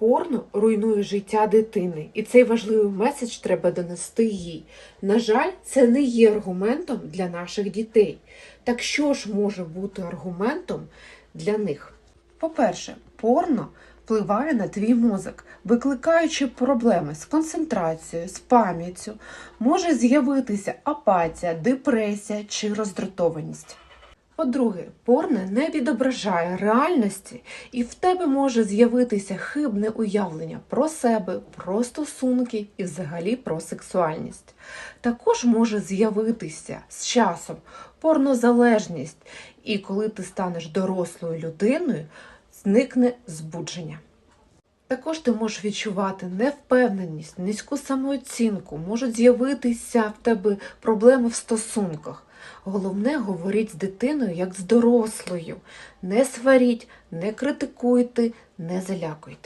Порно руйнує життя дитини, і цей важливий меседж треба донести їй. На жаль, це не є аргументом для наших дітей. Так що ж може бути аргументом для них? По-перше, порно впливає на твій мозок, викликаючи проблеми з концентрацією, з пам'яттю, може з'явитися апатія, депресія чи роздратованість. По-друге, порно не відображає реальності, і в тебе може з'явитися хибне уявлення про себе, про стосунки і взагалі про сексуальність. Також може з'явитися з часом порнозалежність, і коли ти станеш дорослою людиною, зникне збудження. Також ти можеш відчувати невпевненість, низьку самооцінку, можуть з'явитися в тебе проблеми в стосунках. Головне говоріть з дитиною як з дорослою. Не сваріть, не критикуйте, не залякуйте.